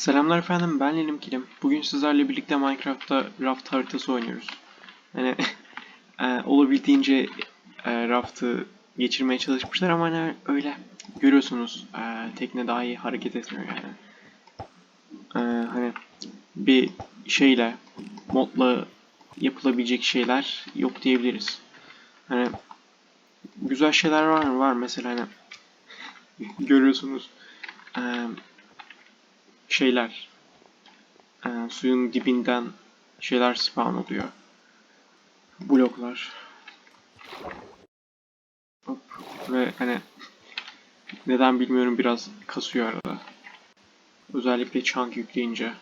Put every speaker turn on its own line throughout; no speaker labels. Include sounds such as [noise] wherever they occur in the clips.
Selamlar efendim, ben Lelim Kilim. Bugün sizlerle birlikte Minecraft'ta raft haritası oynuyoruz. Yani [laughs] e, olabildiğince e, raftı geçirmeye çalışmışlar ama hani öyle görüyorsunuz e, tekne daha iyi hareket etmiyor yani. E, hani bir şeyle, modla yapılabilecek şeyler yok diyebiliriz. Hani güzel şeyler var mı? Var mesela hani [laughs] görüyorsunuz. E, şeyler e, suyun dibinden şeyler spawn oluyor. Bloklar. Hop. Ve hani neden bilmiyorum biraz kasıyor arada. Özellikle chunk yükleyince.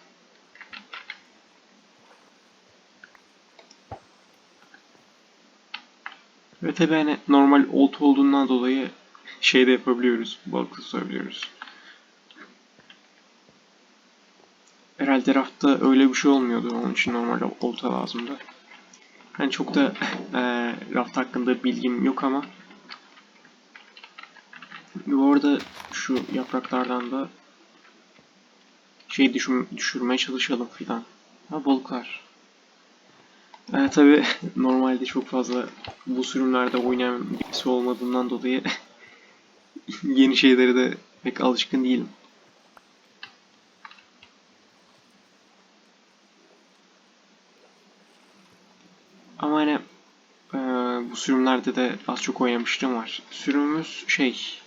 Ve tabi hani normal olta olduğundan dolayı şey de yapabiliyoruz. Balık tutabiliyoruz. Herhalde rafta öyle bir şey olmuyordu. Onun için normal olta lazımdı. Hani çok da [laughs] e, raft hakkında bilgim yok ama bu arada şu yapraklardan da şey düşür, düşürmeye çalışalım filan. Ha balıklar. E, tabi [laughs] normalde çok fazla bu sürümlerde oynayan birisi olmadığından dolayı [laughs] yeni şeylere de pek alışkın değilim. Ama hani e, bu sürümlerde de az çok oynamıştım var. Sürümümüz şey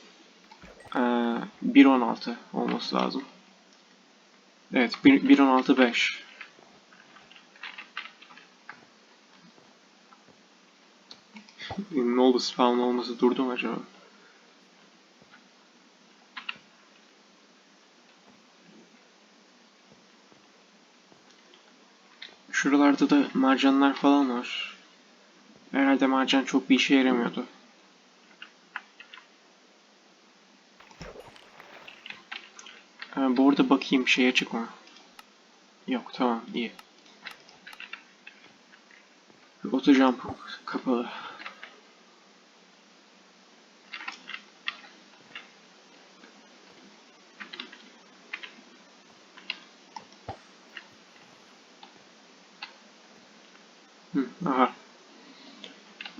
e, 1.16 olması lazım. Evet 1.16.5 Ne oldu spawn olması durdu mu acaba? Şuralarda da mercanlar falan var. Herhalde mercan çok bir işe yaramıyordu. Ha, bu arada bakayım şey açık mı? Yok tamam iyi. Auto jump kapalı. Hı, aha.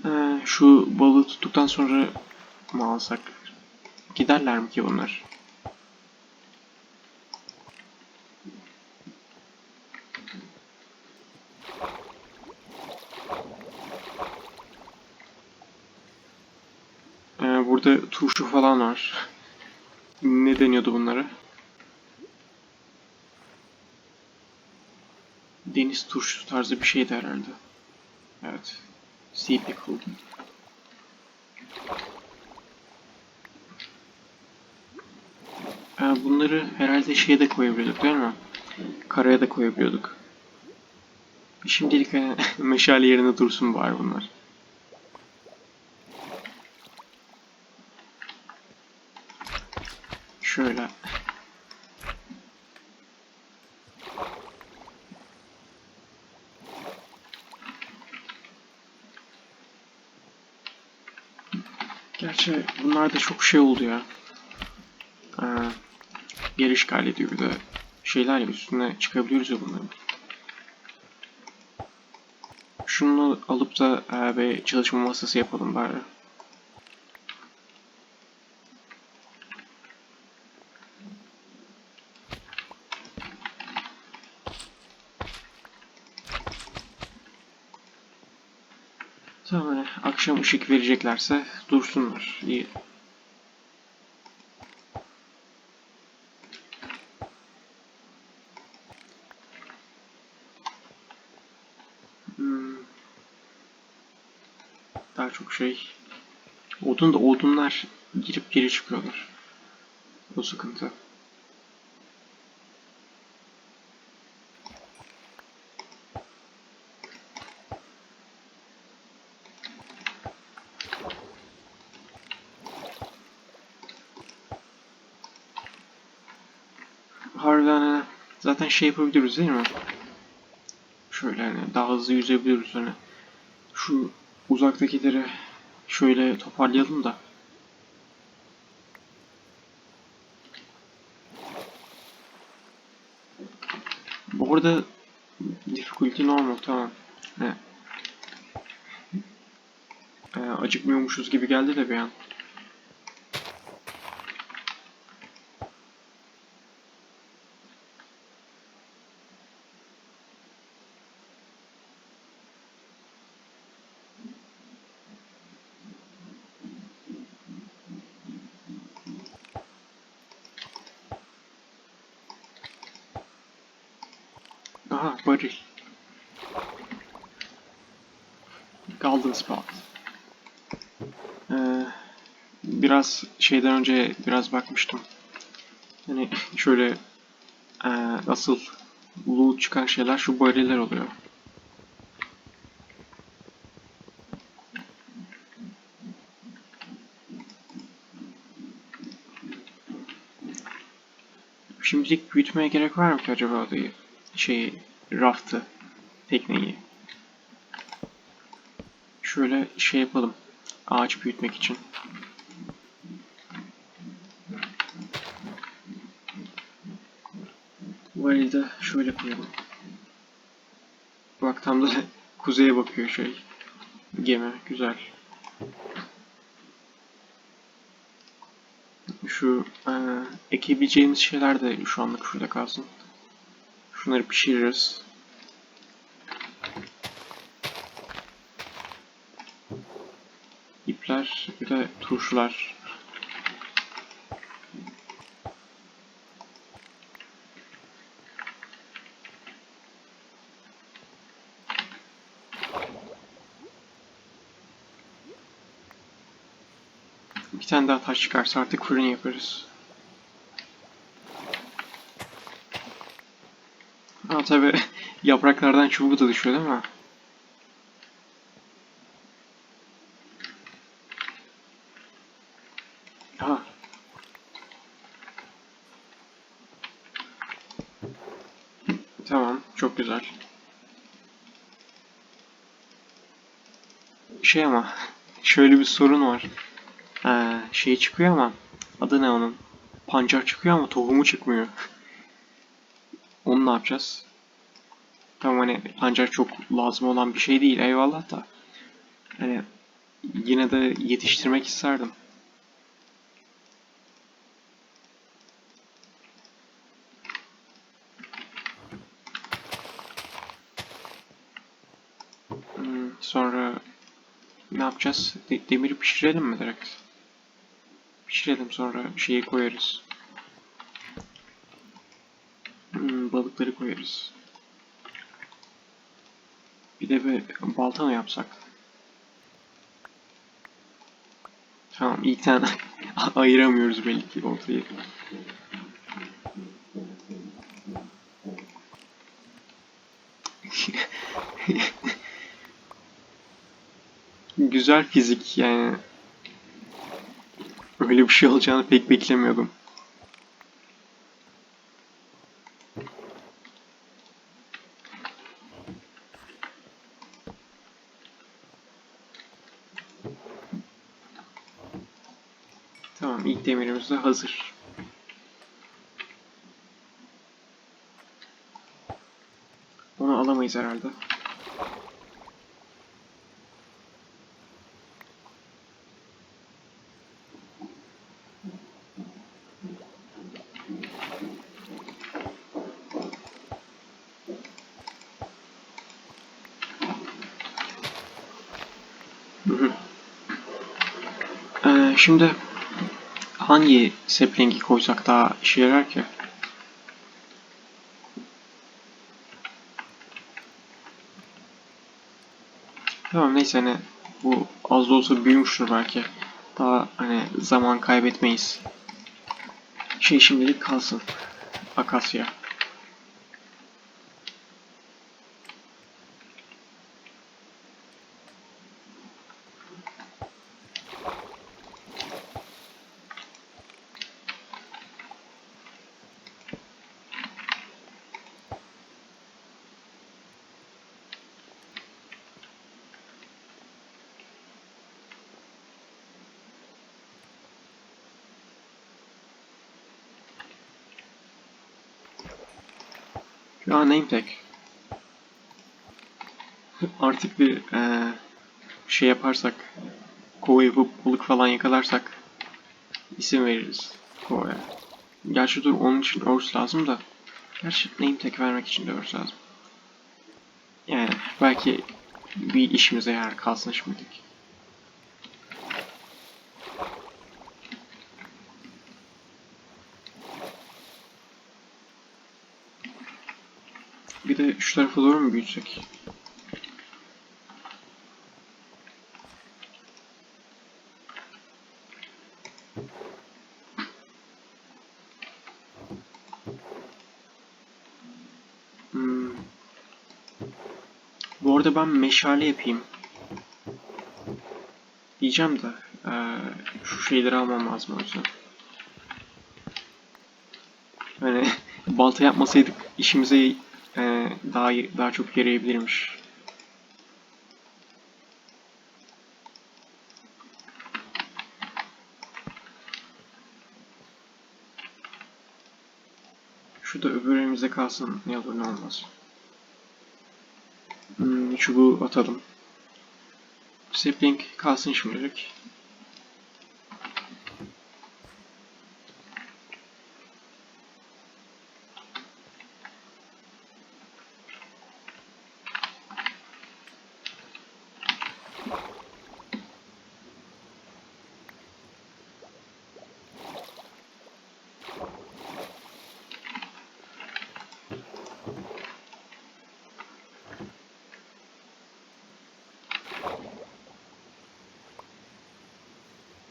Ee, şu balığı tuttuktan sonra mı alsak? Giderler mi ki bunlar? Ee, burada turşu falan var. Ne deniyordu bunlara? Deniz turşusu tarzı bir şeydi herhalde. Evet. Sea pickle. Bunları herhalde şeye de koyabiliyorduk değil mi? Karaya da koyabiliyorduk. Şimdilik hani [laughs] meşale yerine dursun bari bunlar. Şöyle. Gerçi bunlar da çok şey oldu ya. Ee, yer işgal ediyor bir de şeyler ya üstüne çıkabiliyoruz ya bunların. Şunu alıp da e, bir çalışma masası yapalım bari. Tamam hani akşam ışık vereceklerse dursunlar. İyi. Hmm. Daha çok şey. Odun da odunlar girip geri çıkıyorlar. O sıkıntı. Harbiden zaten şey yapabiliriz değil mi? Şöyle hani daha hızlı yüzebiliyoruz hani. Şu uzaktakileri şöyle toparlayalım da. Bu arada difficulty normal tamam. Ne? Ee, acıkmıyormuşuz gibi geldi de bir an. Aha varil. Golden spot. Ee, biraz şeyden önce biraz bakmıştım. Hani şöyle ee, asıl loot çıkan şeyler şu bariller oluyor. Şimdilik büyütmeye gerek var mı ki acaba odayı? Şeyi, raftı, tekneyi. Şöyle şey yapalım. Ağaç büyütmek için. Bu eli de şöyle koyalım. Bak tam da [laughs] kuzeye bakıyor şey. Gemi. Güzel. Şu e, ekebileceğimiz şeyler de şu anlık şurada kalsın. Şunları pişiririz. İpler, bir de turşular. Bir tane daha taş çıkarsa artık fırın yaparız. Ha tabi [laughs] yapraklardan çubuğu da düşüyor değil mi? Ha. Tamam, çok güzel. Şey ama, [laughs] şöyle bir sorun var. Ee, şey çıkıyor ama, adı ne onun? Pancar çıkıyor ama tohumu çıkmıyor. [laughs] Onu ne yapacağız? Tamam hani pancar çok lazım olan bir şey değil eyvallah da. Hani yine de yetiştirmek isterdim. Hmm, sonra ne yapacağız? De- demiri pişirelim mi direkt? Pişirelim sonra şeyi koyarız. Hmm, balıkları koyarız. De bir balta mı yapsak? Tamam ilk tane [laughs] ayıramıyoruz belli ki ortayı. [laughs] Güzel fizik yani. Öyle bir şey olacağını pek beklemiyordum. Tamam ilk demirimiz de hazır. Onu alamayız herhalde. Hı hı. Ee, şimdi hangi sapling'i koysak daha işe yarar ki? Tamam neyse hani bu az da olsa büyümüştür belki. Daha hani zaman kaybetmeyiz. Şey şimdilik kalsın. Akasya. An name tag. Artık bir eee, şey yaparsak, yapıp balık falan yakalarsak isim veririz kovaya. Gerçi dur onun için örs lazım da. Gerçi name tag vermek için de örs lazım. Yani belki bir işimize yarar kalsın şimdilik. Bir de şu tarafa doğru mu büyütsek? Hmm. Bu arada ben meşale yapayım. Diyeceğim de eee, şu şeyleri almam lazım o yüzden. Hani [laughs] balta yapmasaydık işimize eee, daha daha çok yarayabilirmiş. Şu da öbür elimizde kalsın ne olur ne olmaz. Hmm, çubuğu atalım. Sapling kalsın şimdilik.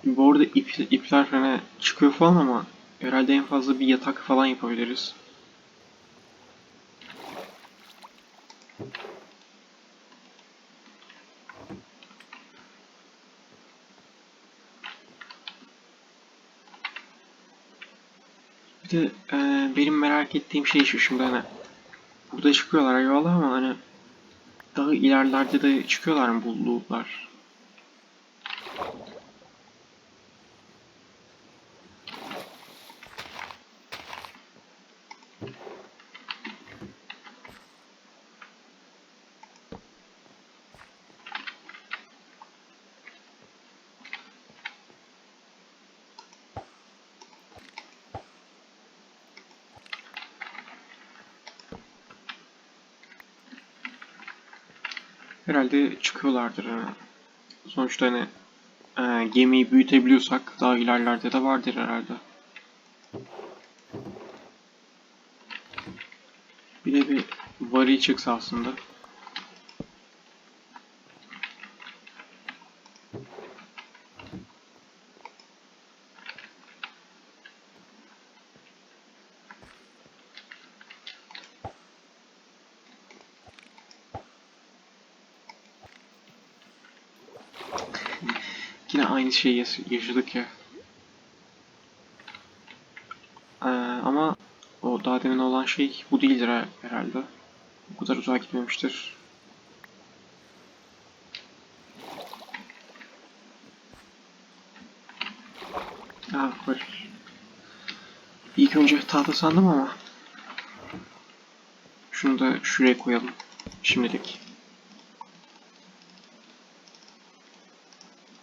Bu arada ip, ipler hani çıkıyor falan ama herhalde en fazla bir yatak falan yapabiliriz. Bir de e, benim merak ettiğim şey şu şimdi hani burada çıkıyorlar eyvallah ama hani daha ilerlerde de çıkıyorlar mı bu lootlar? Herhalde çıkıyorlardır hani. Sonuçta hani e, gemiyi büyütebiliyorsak daha ilerlerde de vardır herhalde. Bir de bir varil çıksa aslında. Yine aynı şeyi yaş- yaşadık ya. Ee, ama o daha demin olan şey bu değildir ha- herhalde. Bu kadar uzağa gitmemiştir. Ha var. İlk önce tahta sandım ama. Şunu da şuraya koyalım. Şimdilik.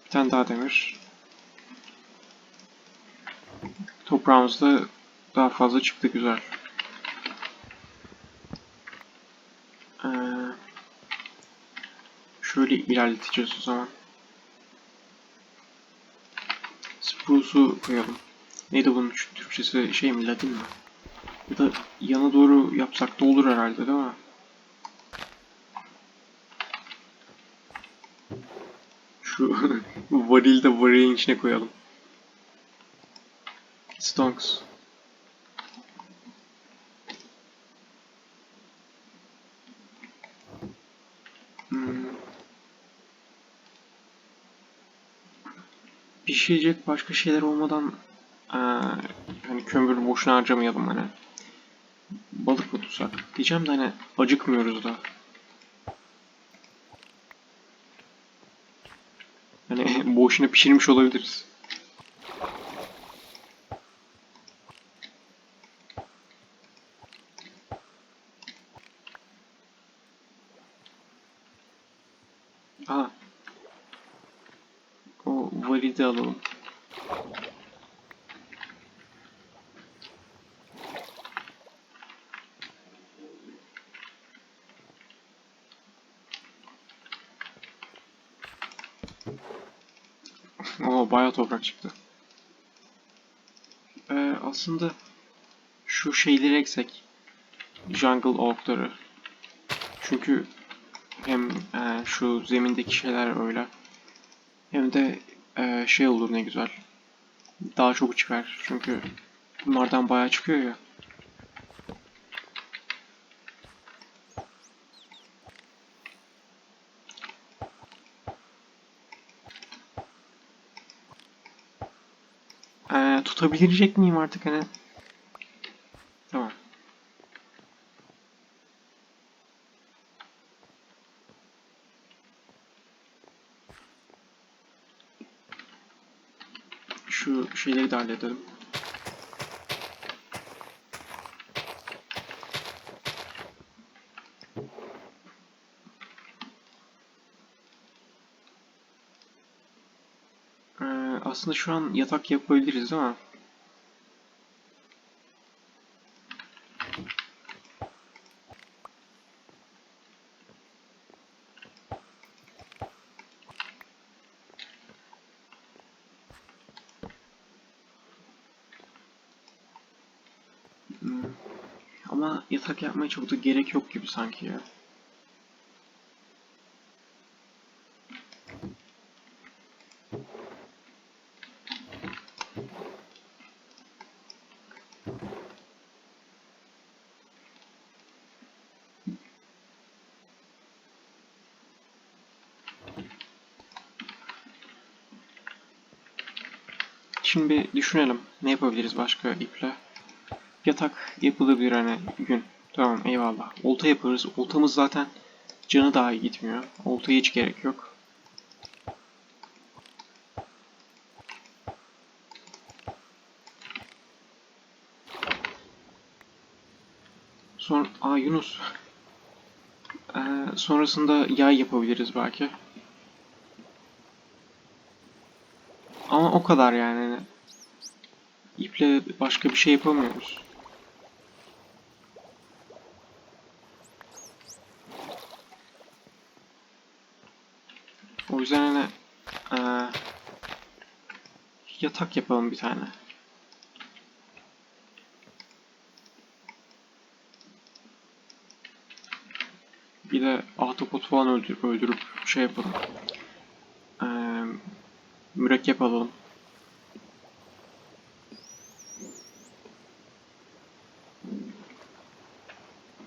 Bir tane daha demir. Toprağımız da daha fazla çıktı güzel. Ee, şöyle ilerleteceğiz o zaman. Spruce'u koyalım. Neydi bunun Türk- Türkçesi şey mi Latin mi? Ya da yana doğru yapsak da olur herhalde değil mi? Şu varil de varilin içine koyalım. Stonks. Hmm. Pişirecek başka şeyler olmadan eee hani kömür boşuna harcamayalım hani. Balık mı tutsak? Diyeceğim de hani acıkmıyoruz da. Hani boşuna pişirmiş olabiliriz. Aha. O varidi alalım. Oo bayağı toprak çıktı. Ee, aslında şu şeyleri eksek. Jungle Oak'ları. Çünkü hem e, şu zemindeki şeyler öyle. Hem de e, şey olur ne güzel. Daha çok çıkar. Çünkü bunlardan bayağı çıkıyor ya. Ee, tutabilecek miyim artık hani? Tamam. Şu şeyleri de halledelim. Ee, aslında şu an yatak yapabiliriz değil mi? Hmm. Ama yapmaya çok da gerek yok gibi sanki ya. Şimdi düşünelim. Ne yapabiliriz başka iple? Yatak yapılabilir hani gün. Tamam eyvallah. Olta yaparız. Oltamız zaten canı daha iyi gitmiyor. Oltaya hiç gerek yok. Son, aa Yunus. Ee, sonrasında yay yapabiliriz belki. Ama o kadar yani. İple başka bir şey yapamıyoruz. O yüzden hani eee, yatak yapalım bir tane. Bir de ahtapot falan öldürüp, öldürüp şey yapalım. Eee mürekkep alalım.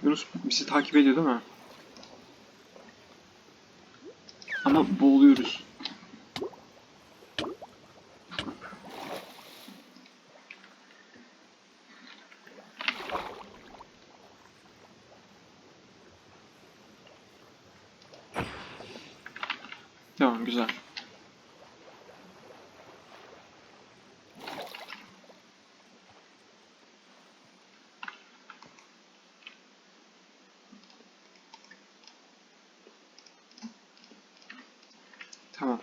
Yunus bizi takip ediyor değil mi? Ama boğuluyoruz. Tamam güzel. Tamam.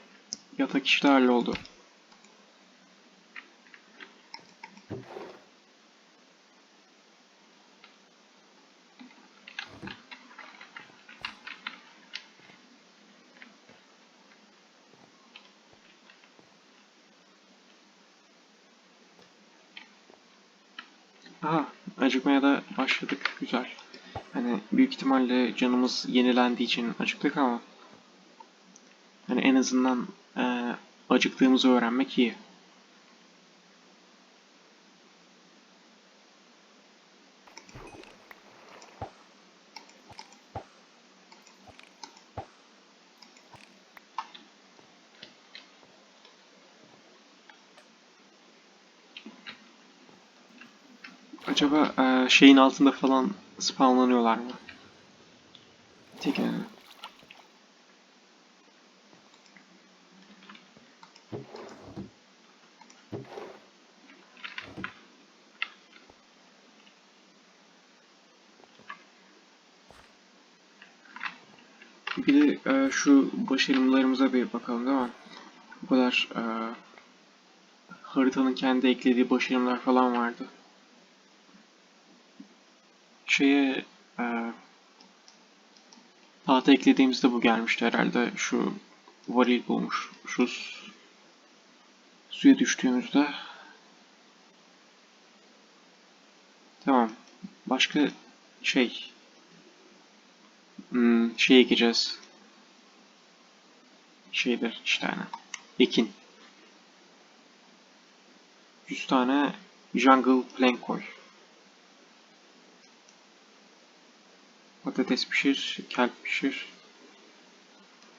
Yatak işi de Aha, acıkmaya da başladık. Güzel. Hani büyük ihtimalle canımız yenilendiği için acıktık ama hani en azından eee, acıktığımızı öğrenmek iyi. Acaba eee, şeyin altında falan spawnlanıyorlar mı? Tekrar. Bir de e, şu başarımlarımıza bir bakalım değil mi? Bu kadar e, haritanın kendi eklediği başarımlar falan vardı. Şeye e, tahta eklediğimizde bu gelmişti herhalde. Şu varil bulmuşuz. Suya düştüğümüzde. Tamam. Başka şey hmm, şey ekeceğiz. Şeydir işte hani. Ekin. 100 tane jungle plank koy. Patates pişir, kelp pişir.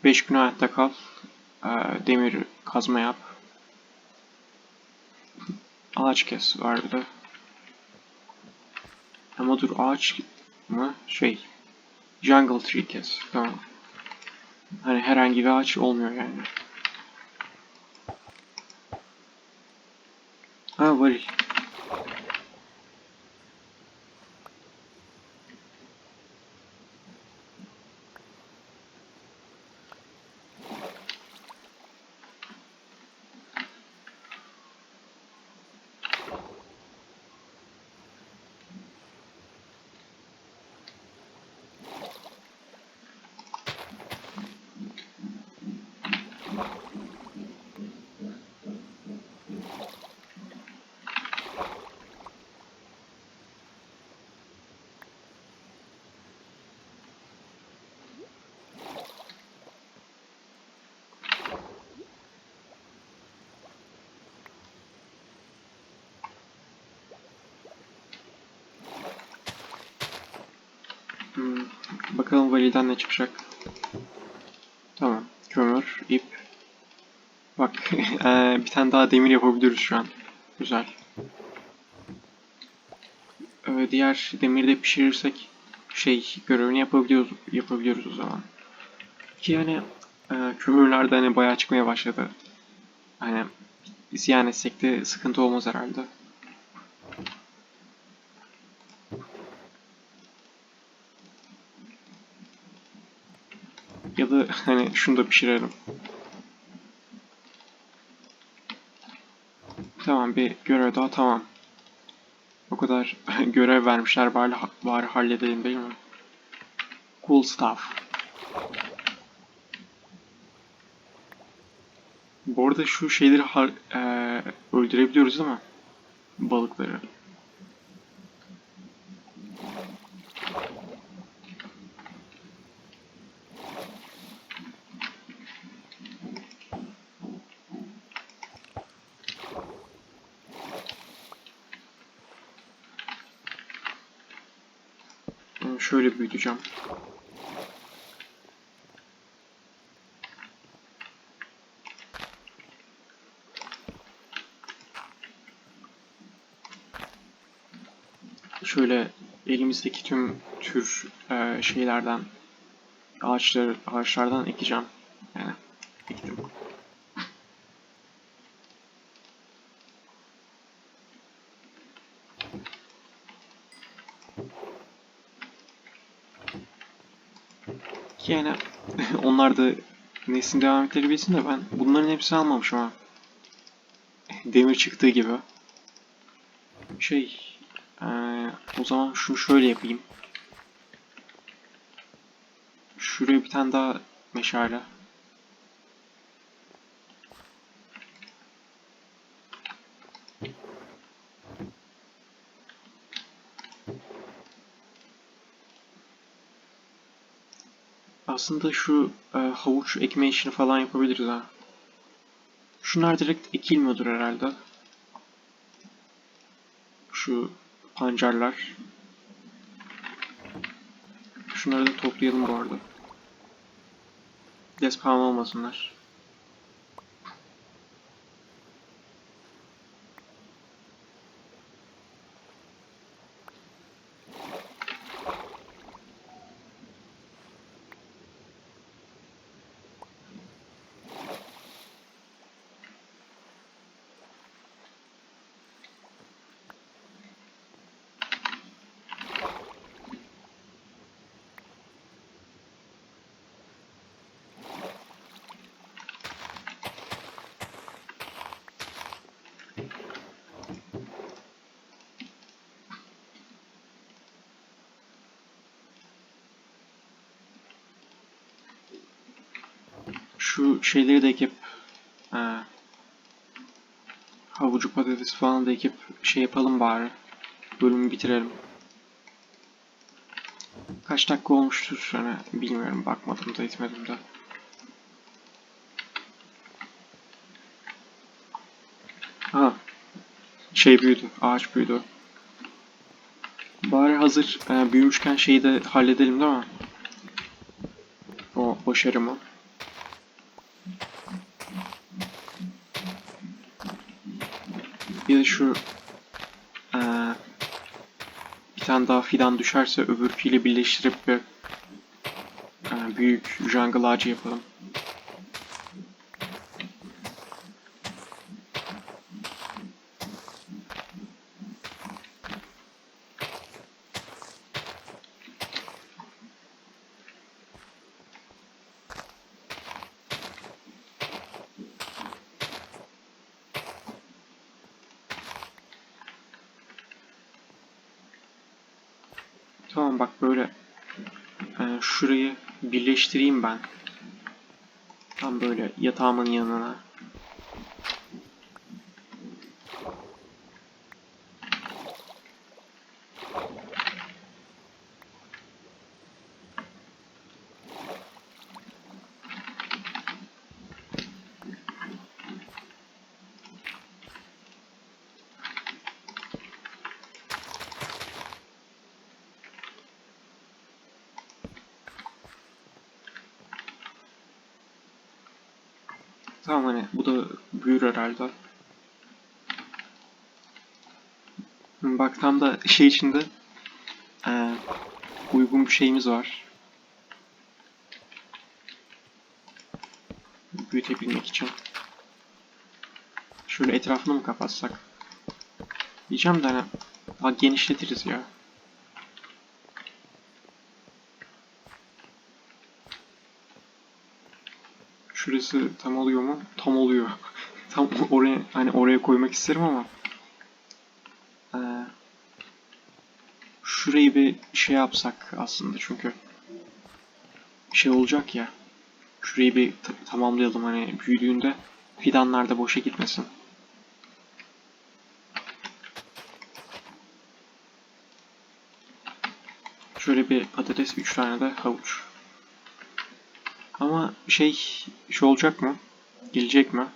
5 gün hayatta kal. Ee, demir kazma yap. Ağaç kes var bir de. Ama dur ağaç mı? Şey. Jungle tree kes. Tamam. Hani herhangi bir ağaç olmuyor yani. Ha varil. Bakalım validen ne çıkacak. Tamam. Kömür, ip. Bak [laughs] bir tane daha demir yapabiliriz şu an. Güzel. Ee, diğer demiri de pişirirsek şey görevini yapabiliyoruz yapabiliyoruz o zaman. Ki yani e, kömürler de hani bayağı çıkmaya başladı. Hani isyan etsek de sıkıntı olmaz herhalde. Ya şunu da pişirelim. Tamam bir görev daha tamam. O kadar [laughs] görev vermişler bari, bari halledelim değil mi? Cool stuff. Bu arada şu şeyleri eee, öldürebiliyoruz değil mi? Balıkları. Bunu şöyle büyüteceğim. Şöyle elimizdeki tüm tür e, şeylerden ağaçlar ağaçlardan ekeceğim. Yani ektim. Ki yani [laughs] onlar da neslin devam ettirebilsin de ben bunların hepsini almamışım ha. Demir çıktığı gibi. Şey, eee, o zaman şunu şöyle yapayım. Şuraya bir tane daha meşale. Aslında şu e, havuç ekme işini falan yapabiliriz ha. Şunlar direkt ekilmiyordur herhalde. Şu pancarlar. Şunları da toplayalım bu arada. Despawn olmasınlar. Şu şeyleri de ekip e, havucu patates falan da ekip şey yapalım bari. Bölümü bitirelim. Kaç dakika olmuştur hani bilmiyorum bakmadım da etmedim de. Ha şey büyüdü ağaç büyüdü. Bari hazır e, büyümüşken şeyi de halledelim değil mi? O başarımı. Bir de şu e, bir tane daha fidan düşerse öbürküyle birleştirip bir e, büyük jungle ağacı yapalım. Tamam bak böyle e, şurayı birleştireyim ben. Tam böyle yatağımın yanına. Tamam hani bu da büyür herhalde. Bak tam da şey içinde e, uygun bir şeyimiz var. Büyütebilmek için. Şöyle etrafını mı kapatsak? Diyeceğim de hani daha genişletiriz ya. Şurası tam oluyor mu? Tam oluyor. Tam oraya hani oraya koymak isterim ama eee, şurayı bir şey yapsak aslında çünkü şey olacak ya. Şurayı bir tamamlayalım hani büyüdüğünde fidanlar da boşa gitmesin. Şöyle bir patates, 3 tane de havuç. Ama şey, şey olacak mı? Gelecek mi?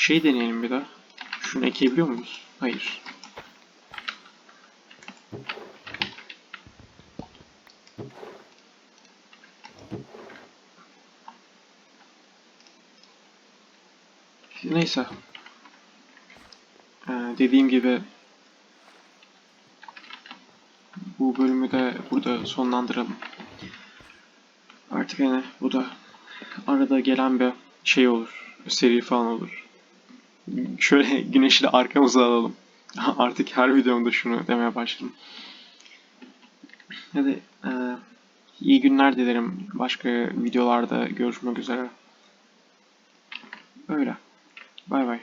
Şey deneyelim bir daha. Şunu ekebiliyor muyuz? Hayır. Neyse. Ee, dediğim gibi bu bölümü de burada sonlandıralım. Artık hani bu da arada gelen bir şey olur. Seri falan olur. Şöyle [laughs] güneşi de arkamıza alalım. [laughs] Artık her videomda şunu demeye başladım. Hadi e, iyi günler dilerim. Başka videolarda görüşmek üzere. Öyle. Bay bay.